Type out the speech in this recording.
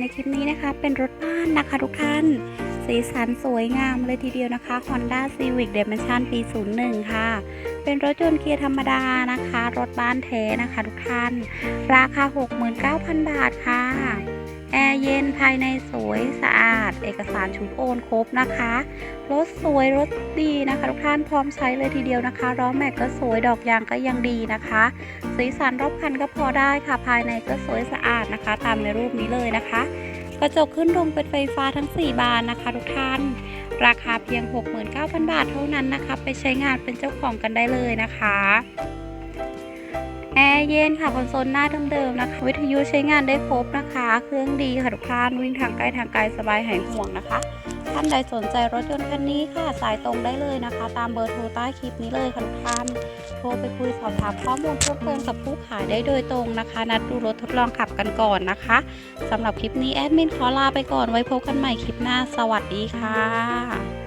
ในคลิปนี้นะคะ เป็นรถบ้านนะคะทุกท่าน สีสันสวยงามเลยทีเดียวนะคะ Honda Civic Dimension ปี 01 ค่ะ เป็นรถยนต์เกียร์ธรรมดานะคะ รถบ้านแท้นะคะทุกท่าน ราคา 69,000 บาทค่ะ แอร์เย็นภายในสวยสะอาด เอกสารชุดโอนครบนะคะ รถสวยรถดีนะคะทุกท่านพร้อมใช้เลยทีเดียวนะคะล้อแม็กก็สวยดอกยางก็ยังดีนะคะ สีสันรอบคันก็พอได้ค่ะภายในก็สวยสะอาดนะคะ ตามในรูปนี้เลยนะคะ กระจกขึ้นลงเป็นไฟฟ้าทั้ง 4 บานนะคะทุกท่านราคาเพียง 69,000 บาทเท่านั้นนะคะ ไปใช้งานเป็นเจ้าของกันได้เลยนะคะ แอร์เย็นค่ะคอนโซลหน้าเดิมๆนะคะ วิทยุใช้งานได้ครบนะคะ เครื่องดีค่ะทุกท่านวิ่งทางไกลทางไกลสบายหายห่วงนะคะ ท่านใดสนใจรถยนต์คันนี้ค่ะ สายตรงได้เลยนะคะ ตามเบอร์โทรใต้คลิปนี้เลยค่ะทุกท่านโทรไปคุยสอบถามข้อมูลเพิ่มเติมกับผู้ขายได้โดยตรงนะคะ นัดดูรถทดลองขับกันก่อนนะคะสำหรับคลิปนี้แอดมินขอลาไปก่อนไว้พบกันใหม่คลิปหน้าสวัสดีค่ะ